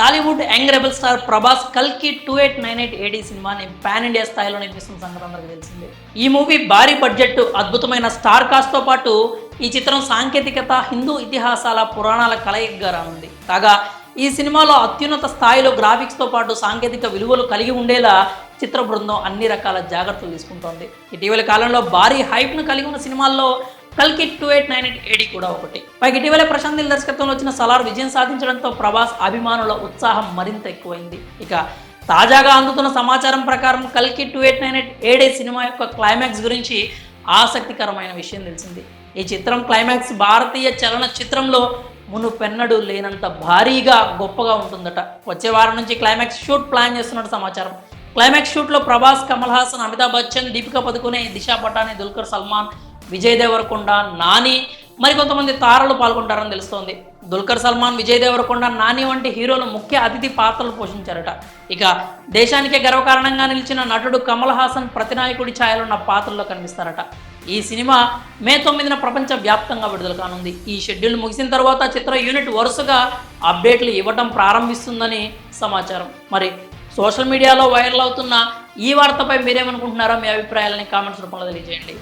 Tollywood young rebel star Prabhas కల్కి two eight nine eight AD సినిమాని pan India స్థాయిలో నిర్మిస్తున్న సంగతి అందరికీ తెలిసిందే. ఈ మూవీ భారీ బడ్జెట్ అద్భుతమైన స్టార్ కాస్ట్తో పాటు ఈ చిత్రం సాంకేతికత హిందూ ఇతిహాసాల పురాణాల కలయికగా రానుంది. కాగా ఈ సినిమాలో అత్యున్నత స్థాయిలో గ్రాఫిక్స్తో పాటు సాంకేతిక విలువలు కలిగి ఉండేలా చిత్ర బృందం అన్ని రకాల జాగ్రత్తలు తీసుకుంటోంది. ఇటీవల కాలంలో భారీ హైప్ను కలిగి ఉన్న సినిమాల్లో కల్కి two eight nine eight AD కూడా ఒకటి. పైకి ఇటీవల ప్రశాంత్ నీల్ దర్శకత్వంలో వచ్చిన సలార్ విజయం సాధించడంతో ప్రభాస్ అభిమానుల ఉత్సాహం మరింత ఎక్కువైంది. ఇక తాజాగా అందుతున్న సమాచారం ప్రకారం కల్కి two eight nine eight AD cinema యొక్క క్లైమాక్స్ గురించి ఆసక్తికరమైన విషయం తెలిసింది. ఈ చిత్రం క్లైమాక్స్ భారతీయ చలన చిత్రంలో మునుపెన్నడు లేనంత భారీగా గొప్పగా ఉంటుందట. వచ్చే వారం నుంచి క్లైమాక్స్ షూట్ ప్లాన్ చేస్తున్నట్టు సమాచారం. క్లైమాక్స్ షూట్లో ప్రభాస్ కమల్ హాసన్ అమితాబ్ బచ్చన్ దీపికా పదుకునే దిశా పటాని దుల్కర్ సల్మాన్ విజయ్ దేవరకొండ నాని మరికొంతమంది తారలు పాల్గొంటారని తెలుస్తోంది. దుల్కర్ సల్మాన్ విజయ్ దేవరకొండ నాని వంటి హీరోలు ముఖ్య అతిథి పాత్రలు పోషించారట. ఇక దేశానికే గర్వకారణంగా నిలిచిన నటుడు కమల్ హాసన్ ప్రతినాయకుడి ఛాయలున్న పాత్రల్లో కనిపిస్తారట. ఈ సినిమా మే తొమ్మిదిన ప్రపంచ వ్యాప్తంగా విడుదల కానుంది. ఈ షెడ్యూల్ ముగిసిన తర్వాత చిత్ర యూనిట్ వరుసగా అప్డేట్లు ఇవ్వటం ప్రారంభిస్తుందని సమాచారం. మరి సోషల్ మీడియాలో వైరల్ అవుతున్న ఈ వార్తపై మీరేమనుకుంటున్నారో మీ అభిప్రాయాలని కామెంట్స్ రూపంలో తెలియజేయండి.